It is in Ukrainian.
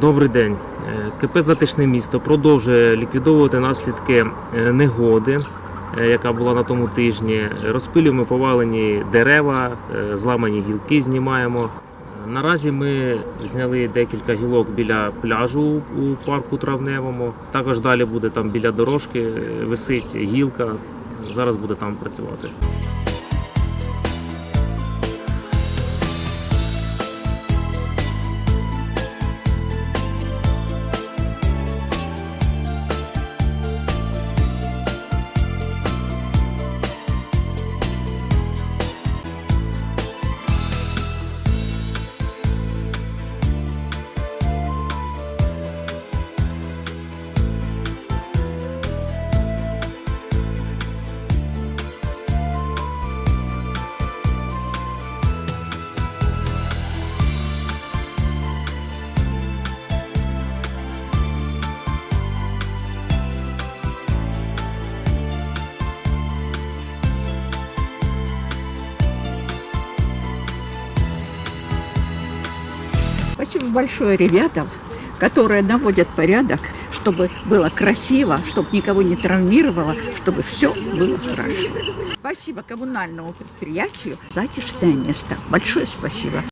Добрий день. Е, КП Затишне місто продовжує ліквідовувати наслідки е, негоди, е, яка була на тому тижні. Розпилюємо повалені дерева, зламані гілки знімаємо. Наразі ми зняли декілька гілок біля пляжу у парку травневому. Також далі буде там біля дорожки висить гілка. Зараз буде там працювати. Спасибо большое ребятам, которые наводят порядок, чтобы было красиво, чтобы никого не травмировало, чтобы все было хорошо. Спасибо коммунальному предприятию «Затишное место». Большое спасибо.